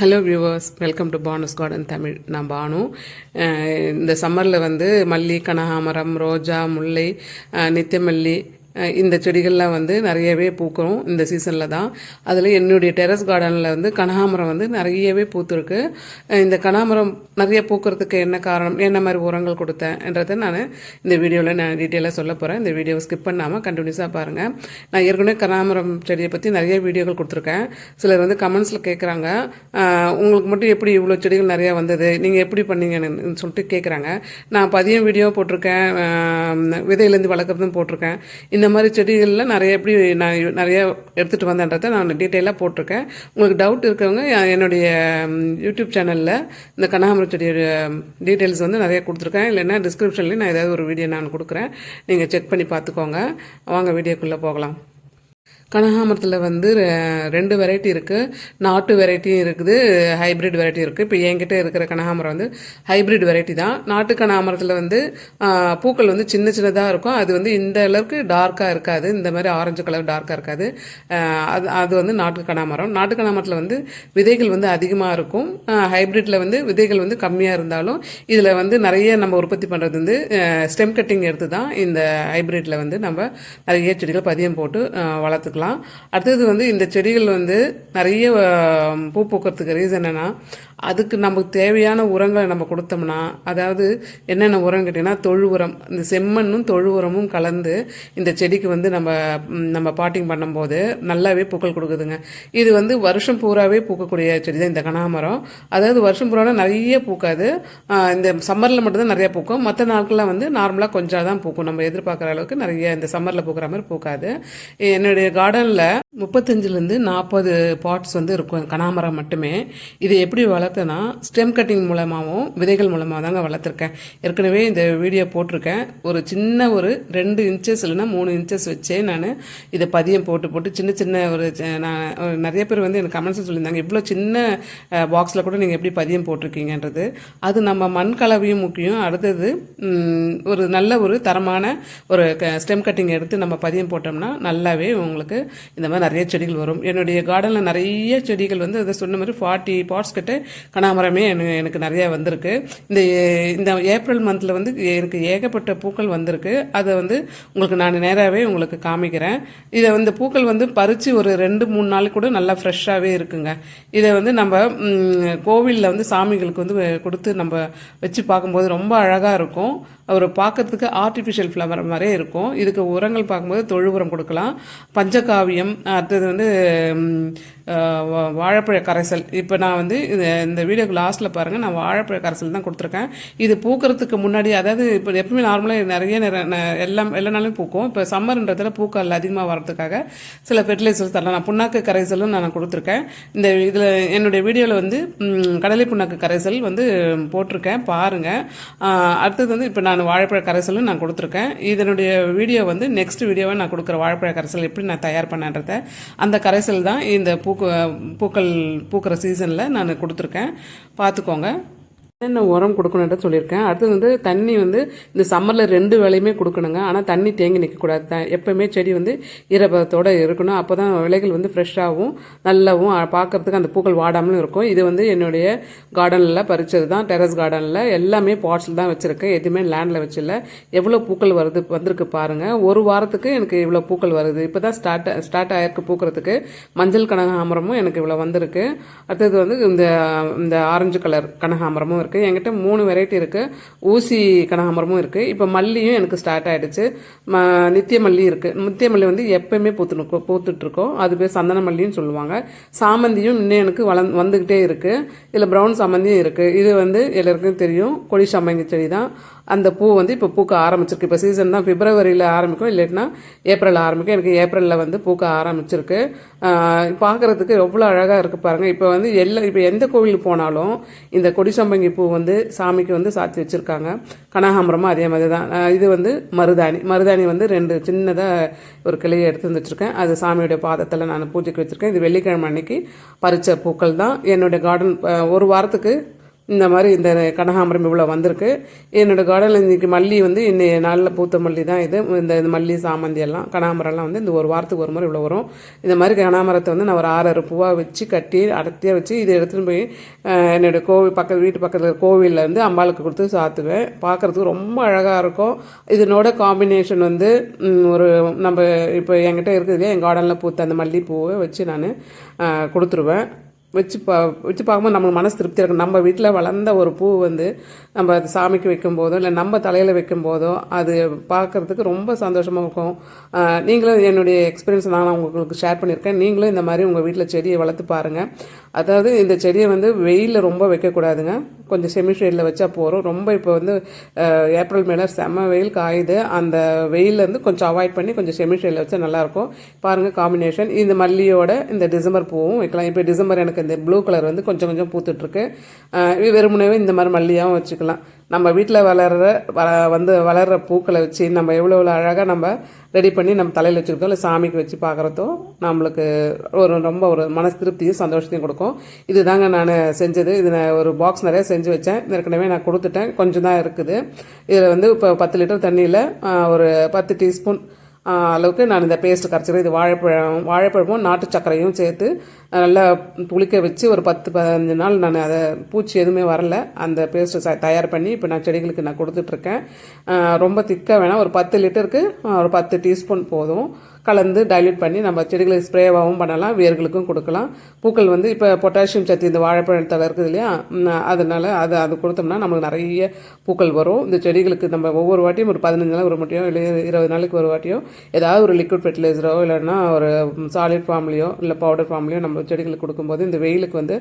Hello viewers welcome to Banu's garden Tamil நான் பானு. இந்த சம்மரில் வந்து மல்லி கனகாமரம் ரோஜா முல்லை நித்தியமல்லி இந்த செடிகள்லாம் வந்து நிறையவே பூக்கும் இந்த சீசனில் தான். அதில் என்னுடைய டெரஸ் கார்டனில் வந்து கனகாமரம் வந்து நிறையவே பூத்துருக்கு. இந்த கனகாமரம் நிறைய பூக்கிறதுக்கு என்ன காரணம் என்ன மாதிரி உரங்கள் கொடுத்தேன்றதை நான் இந்த வீடியோவில் நான் டீட்டெயிலாக சொல்ல போகிறேன் இந்த வீடியோவை ஸ்கிப் பண்ணாமல் கண்டினியூஸாக பாருங்கள் நான் ஏற்கனவே கனகாமரம் செடியை பற்றி நிறைய வீடியோக்கள் கொடுத்துருக்கேன். சிலர் வந்து கமெண்ட்ஸில் கேட்குறாங்க உங்களுக்கு மட்டும் எப்படி இவ்வளோ செடிகள் நிறையா வந்தது நீங்கள் எப்படி பண்ணீங்கன்னு சொல்லிட்டு கேட்குறாங்க நான் பதியம் வீடியோ போட்டிருக்கேன். விதையிலேருந்து வளர்க்குறதும் போட்டிருக்கேன். இந்த மாதிரி செடிகளில் நிறைய எப்படி நான் நிறைய எடுத்துகிட்டு வந்தேன்றதை நான் டீட்டெயிலாக போட்டிருக்கேன். உங்களுக்கு டவுட் இருக்கவங்க என்னுடைய யூடியூப் சேனலில் இந்த கனகாமரம் செடியோட டீட்டெயில்ஸ் வந்து நிறைய கொடுத்துருக்கேன். இல்லைன்னா டிஸ்கிரிப்ஷன்லேயும் நான் ஏதாவது ஒரு வீடியோ நான் கொடுக்குறேன். நீங்கள் செக் பண்ணி பார்த்துக்கோங்க. வாங்க வீடியோக்குள்ளே போகலாம். கனகாமரத்தில் வந்து ரெண்டு வெரைட்டி இருக்குது நாட்டு வெரைட்டியும் இருக்குது ஹைப்ரிட் வெரைட்டி இருக்குது இப்போ என்கிட்ட இருக்கிற கனகாமரம் வந்து ஹைப்ரிட் வெரைட்டி தான். நாட்டு கனகாமரத்தில் வந்து பூக்கள் வந்து சின்ன சின்னதாக இருக்கும். அது வந்து இந்த அளவுக்கு டார்க்காக இருக்காது. இந்த மாதிரி ஆரஞ்சு கலர் டார்க்காக இருக்காது. அது அது வந்து நாட்டு கனகாமரம். நாட்டு கனகாமரத்தில் வந்து விதைகள் வந்து அதிகமாக இருக்கும். ஹைப்ரிட்டில் வந்து விதைகள் வந்து கம்மியாக இருந்தாலும் இதில் வந்து நிறைய நம்ம உற்பத்தி பண்ணுறது வந்து ஸ்டெம் கட்டிங் எடுத்து தான் இந்த ஹைப்ரிட்டில் வந்து நம்ம நிறைய செடிகள் பதியம் போட்டு வளர்த்துக்கலாம். பார்த்துக்கலாம் அடுத்தது வந்து இந்த செடிகள் வந்து நிறைய பூ பூக்கிறதுக்கு ரீசன் என்னென்னா அதுக்கு நமக்கு தேவையான உரங்களை நம்ம கொடுத்தோம்னா அதாவது என்னென்ன உரம் கேட்டிங்கன்னா தொழு உரம் இந்த செம்மண்ணும் தொழு உரமும் கலந்து இந்த செடிக்கு வந்து நம்ம நம்ம பாட்டிங் பண்ணும்போது நல்லாவே பூக்கள் கொடுக்குதுங்க. இது வந்து வருஷம் பூராவே பூக்கக்கூடிய செடி தான் இந்த கனகாமரம். அதாவது வருஷம் பூரா நிறைய பூக்காது. இந்த சம்மரில் மட்டும்தான் நிறைய பூக்கும். மற்ற நாட்கள்லாம் வந்து நார்மலாக கொஞ்சம் தான் பூக்கும். நம்ம எதிர்பார்க்குற அளவுக்கு நிறைய இந்த சம்மரில் பூக்கிற மாதிரி பூக்காது. என்னுடைய கார்டனில் முப்பத்தஞ்சுலேருந்து நாற்பது பாட்ஸ் வந்து இருக்கும். கனகாமரம் மட்டுமே. இது எப்படி வளர்த்தேன்னா ஸ்டெம் கட்டிங் மூலமாகவும் விதைகள் மூலமாக தாங்க வளர்த்துருக்கேன். ஏற்கனவே இந்த வீடியோ போட்டிருக்கேன். ஒரு சின்ன ஒரு ரெண்டு இன்ச்சஸ் இல்லைன்னா மூணு இன்ச்சஸ் வச்சே நான் இதை பதியம் போட்டு போட்டு சின்ன சின்ன ஒரு நான் ஒரு நிறைய பேர் வந்து எனக்கு கமெண்ட்ஸ் சொல்லியிருந்தாங்க இவ்வளோ சின்ன பாக்ஸில் கூட நீங்கள் எப்படி பதியம் போட்டிருக்கீங்கன்றது? அது நம்ம மண் கலவையும் முக்கியம். அடுத்தது ஒரு நல்ல ஒரு தரமான ஒரு ஸ்டெம் கட்டிங் எடுத்து நம்ம பதியம் போட்டோம்னா நல்லாவே உங்களுக்கு இந்த மாதிரி நிறைய செடிகள் வரும். என்னுடைய கார்டனில் நிறைய செடிகள் வந்து அதை சொன்ன மாதிரி ஃபார்ட்டி பாட்ஸ் கிட்ட கனகாமரமே எனக்கு எனக்கு வந்திருக்கு. இந்த இந்த ஏப்ரல் மந்தில் வந்து எனக்கு ஏகப்பட்ட பூக்கள் வந்திருக்கு. அதை வந்து உங்களுக்கு நான் நேராகவே உங்களுக்கு காமிக்கிறேன். இதை வந்து பூக்கள் வந்து பறித்து ஒரு ரெண்டு மூணு நாள் கூட நல்லா ஃப்ரெஷ்ஷாகவே இருக்குங்க. இதை வந்து நம்ம கோவிலில் வந்து சாமிகளுக்கு வந்து கொடுத்து நம்ம வச்சு பார்க்கும்போது ரொம்ப அழகாக இருக்கும். ஒரு பார்க்கறதுக்கு ஆர்டிஃபிஷியல் ஃப்ளவர் மாதிரியே இருக்கும். இதுக்கு உரங்கள் பார்க்கும்போது தொழு உரம் கொடுக்கலாம். பஞ்சகாவியம் அடுத்தது வந்து வா- வாழைப்பழ கரைசல். இப்போ நான் வந்து இந்த இந்த வீடியோக்கு லாஸ்ட்டில் பாருங்கள் நான் வாழைப்பழ கரைசல் தான் கொடுத்துருக்கேன். இது பூக்கிறதுக்கு முன்னாடி அதாவது இப்போ எப்பவுமே நார்மலாக நிறைய நிற ந- எல்லாம் எல்லா நாளும் பூக்கும். இப்போ சம்மர்ன்றதில் பூக்கள் அதிகமாக வரதுக்காக சில ஃபெர்டிலைசர்ஸ் தரலாம். நான் புண்ணாக்கு கரைசலும் நான் கொடுத்துருக்கேன். இந்த இதில் என்னுடைய வீடியோவில் வந்து கடலை புண்ணாக்கு கரைசல் வந்து போட்டிருக்கேன். பாருங்கள் அடுத்தது வந்து இப்போ நான் வாழைப்பழ கரைசலும் நான் கொடுத்துருக்கேன். இதனுடைய வீடியோ வந்து நெக்ஸ்ட் வீடியோவை நான் கொடுக்குற வாழைப்பழ கரைசல் எப்படி நான் தயார் பண்ணன்றத அந்த கரைசல் தான் இந்த பூக்கு பூக்கள் பூக்கிற சீசனில் நான் கொடுத்துருக்கேன். பார்த்துக்கோங்க. என்னென்ன உரம் கொடுக்கணுன்ற சொல்லியிருக்கேன். அடுத்தது வந்து தண்ணி வந்து இந்த சம்மரில் ரெண்டு வேலையுமே கொடுக்கணுங்க. ஆனால் தண்ணி தேங்கி நிற்கக்கூடாது. த எப்போவுமே செடி வந்து ஈரப்பதத்தோடு இருக்கணும். அப்போ தான் விலைகள் வந்து ஃப்ரெஷ்ஷாகவும் நல்லாவும் பார்க்குறதுக்கு பார்க்கறதுக்கு அந்த பூக்கள் வாடாமலும் இருக்கும். இது வந்து என்னுடைய கார்டனில் பறிச்சது தான். டெரஸ் கார்டனில் எல்லாமே பாட்ஸில் தான் வச்சுருக்கேன். எதுவுமே லேண்டில் வச்சில்ல. எவ்வளோ பூக்கள் வருது வந்திருக்கு பாருங்கள் ஒரு வாரத்துக்கு எனக்கு இவ்வளோ பூக்கள் வருது. இப்போ தான் ஸ்டார்ட் ஸ்டார்ட் ஆகிருக்கு பூக்கிறதுக்கு. மஞ்சள் கனகாமரமும் எனக்கு இவ்வளோ வந்திருக்கு. அடுத்தது வந்து இந்த இந்த ஆரஞ்சு கலர் கனகாமரமும் இருக்குது என்கிட்ட மூணு வெரைட்டி இருக்குது ஊசி கனகாமரமும் இருக்குது இப்போ மல்லியும் எனக்கு ஸ்டார்ட் ஆகிடுச்சு ம நித்திய மல்லி இருக்குது நித்திய மல்லி வந்து எப்பயுமே பூத்து பூத்துட்ருக்கோம் அது பேர் சந்தன மல்லின்னு சொல்லுவாங்க. சாமந்தியும் இன்னும் எனக்கு வளந் வந்துக்கிட்டே இருக்குது இதில் ப்ரௌன் சாமந்தியும் இருக்குது இது வந்து எல்லாருக்கும் தெரியும். கொடி சாமங்கி செடி தான். அந்த பூ வந்து இப்போ பூக்க ஆரம்பிச்சிருக்கு. இப்போ சீசன் தான் பிப்ரவரியில் ஆரம்பிக்கும். இல்லைன்னா ஏப்ரல் ஆரம்பிக்கும். எனக்கு ஏப்ரலில் வந்து பூக்க ஆரம்பிச்சிருக்கு. பார்க்குறதுக்கு எவ்வளோ அழகாக இருக்குது பாருங்கள் இப்போ வந்து எல்லா இப்போ எந்த கோவிலுக்கு போனாலும் இந்த கொடிசம்பங்கி பூ வந்து சாமிக்கு வந்து சாத்தி வச்சுருக்காங்க. கனகாம்பரமும் அதே மாதிரி தான். இது வந்து மருதாணி. மருதாணி வந்து ரெண்டு சின்னதாக ஒரு கிளையை எடுத்து வந்து வச்சுருக்கேன் அது சாமியோடைய பாதத்தில் நான் பூஜைக்கு வச்சுருக்கேன். இது வெள்ளிக்கிழமை அன்னைக்கு பறித்த பூக்கள் தான். என்னுடைய கார்டன் ஒரு வாரத்துக்கு இந்த மாதிரி இந்த கனகாம்பரம் இவ்வளோ வந்திருக்கு. என்னோடய கார்டனில் இன்றைக்கி மல்லி வந்து இன்னைய நாளில் பூத்த மல்லி தான் இது. இந்த இந்த மல்லி சாமந்தி எல்லாம் கனகாம்பரம்லாம் வந்து இந்த ஒரு வாரத்துக்கு ஒரு முறை இவ்வளோ வரும். இந்த மாதிரி கனகாமரத்தை வந்து நான் ஒரு ஆறு ஆறு பூவாக வச்சு கட்டி அடர்த்தியாக வச்சு இதை எடுத்துகிட்டு போய் என்னோடய கோவில் பக்கத்து வீட்டு பக்கத்தில் கோவிலில் இருந்து அம்பாளுக்கு கொடுத்து சாத்துவேன். பார்க்குறதுக்கு ரொம்ப அழகாக இருக்கும். இதனோட காம்பினேஷன் வந்து ஒரு நம்ம இப்போ என்கிட்ட இருக்குது இல்லையா? என் கார்டனில் பூத்த அந்த மல்லிப்பூவை வச்சு நான் கொடுத்துருவேன். வச்சு பா வச்சு பார்க்கும்போது நம்ம மனசு திருப்தியாக இருக்கும். நம்ம வீட்டில் வளர்ந்த ஒரு பூ வந்து நம்ம அது சாமிக்கு வைக்கும் போதோ இல்லை நம்ம தலையில் வைக்கும் போதோ அது பார்க்குறதுக்கு ரொம்ப சந்தோஷமாக இருக்கும். நீங்களும் என்னுடைய எக்ஸ்பீரியன்ஸ் நான் உங்களுக்கு ஷேர் பண்ணியிருக்கேன். நீங்களும் இந்த மாதிரி உங்கள் வீட்டில் செடியை வளர்த்து பாருங்கள் அதாவது இந்த செடியை வந்து வெயிலில் ரொம்ப வைக்கக்கூடாதுங்க. கொஞ்சம் செமி ஷேடில் வச்சா போகிறோம் ரொம்ப இப்போ வந்து ஏப்ரல் மேலே செம்ம வெயில் காயுது. அந்த வெயிலேருந்து கொஞ்சம் அவாய்ட் பண்ணி கொஞ்சம் செமி ஷேடில் வச்சா நல்லாயிருக்கும் பாருங்கள் காம்பினேஷன் இந்த மல்லியோட இந்த டிசம்பர் பூவும் வைக்கலாம். இப்போ டிசம்பர் எனக்கு இந்த ப்ளூ கலர் வந்து கொஞ்சம் கொஞ்சம் பூத்துட்ருக்கு வெறுமனவே இந்த மாதிரி மல்லியாகவும் வச்சுக்கலாம். நம்ம வீட்டில் வளர்கிற வ வந்து வளர்கிற பூக்களை வச்சு நம்ம எவ்வளோ எவ்வளோ அழகாக நம்ம ரெடி பண்ணி நம்ம தலையில் வச்சுருக்கோம் இல்லை சாமிக்கு வச்சு பார்க்குறதோ நம்மளுக்கு ஒரு ரொம்ப ஒரு மன திருப்தியும் சந்தோஷத்தையும் கொடுக்கும். இதுதாங்க நான் செஞ்சது. இது நான் ஒரு பாக்ஸ் நிறைய செஞ்சு வச்சேன். ஏற்கனவே நான் கொடுத்துட்டேன். கொஞ்சம் தான் இருக்குது. இதில் வந்து இப்போ பத்து லிட்டர் தண்ணியில் ஒரு பத்து டீஸ்பூன் அளவுக்கு நான் இந்த பேஸ்ட் கரைச்சிக்கிறேன் இது வாழைப்பழம் வாழைப்பழமும் நாட்டு சர்க்கரையும் சேர்த்து நல்லா புளிக்க வச்சு ஒரு பத்து பதினஞ்சு நாள் நான் அதை பூச்சி எதுவுமே வரல. அந்த பேஸ்ட்டு தயார் பண்ணி இப்போ நான் செடிகளுக்கு நான் கொடுத்துட்ருக்கேன் ரொம்ப திக்காக வேணாம். ஒரு பத்து லிட்டருக்கு ஒரு பத்து டீஸ்பூன் போதும். கலந்து டைல்யூட் பண்ணி நம்ம செடிகளுக்கு ஸ்ப்ரேவாகவும் பண்ணலாம் வேர்களுக்கும் கொடுக்கலாம். பூக்கள் வந்து இப்போ பொட்டாசியம் சத்து இந்த வாழைப்பழத்தில் இருக்குது இல்லையா? அதனால அது அது கொடுத்தோம்னா நம்மளுக்கு நிறைய பூக்கள் வரும். இந்த செடிகளுக்கு நம்ம ஒவ்வொரு வாட்டியும் ஒரு பதினஞ்சு நாள் ஒரு வாட்டியோ இல்லை இருபது நாளைக்கு ஒரு வாட்டியோ ஏதாவது ஒரு லிக்விட் ஃபெர்டிலைசரோ இல்லைன்னா ஒரு சாலிட் ஃபார்ம்லேயோ இல்லை பவுடர் ஃபார்ம்லேயோ நம்ம செடிகளுக்கு கொடுக்கும்போது இந்த வெயிலுக்கு வந்து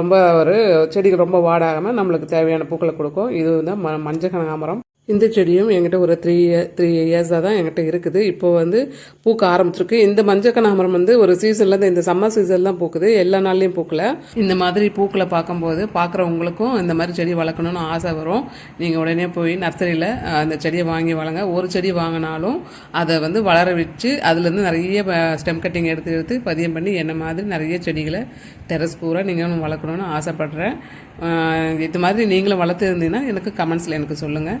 ரொம்ப ஒரு செடிகள் ரொம்ப வாடாகாமல் நம்மளுக்கு தேவையான பூக்களை கொடுக்கும். இது வந்து ம மஞ்சள் கனகாமரம் இந்த செடியும் என்கிட்ட ஒரு த்ரீ த்ரீ இயர்ஸாக தான் என்கிட்ட இருக்குது. இப்போ வந்து பூக்க ஆரம்பிச்சிருக்கு. இந்த மஞ்சள் கனகாமரம் வந்து ஒரு சீசனில் தான் இந்த சம்மர் சீசன் தான் பூக்குது. எல்லா நாள்லையும் பூக்கல. இந்த மாதிரி பூக்களை பார்க்கும்போது பார்க்குறவங்களுக்கும் இந்த மாதிரி செடி வளர்க்கணும்னு ஆசை வரும். நீங்கள் உடனே போய் நர்சரியில் அந்த செடியை வாங்கி வளங்க. ஒரு செடி வாங்கினாலும் அதை வந்து வளர வச்சு அதுலேருந்து நிறைய ஸ்டெம் கட்டிங் எடுத்து எடுத்து பதியம் பண்ணி என்ன மாதிரி நிறைய செடிகளை டெரஸ் பூரா நீங்களும் வளர்க்கணும்னு ஆசைப்பட்றேன். இது மாதிரி நீங்களும் வளர்த்து இருந்தீங்கன்னா எனக்கு கமெண்ட்ஸில் எனக்கு சொல்லுங்கள்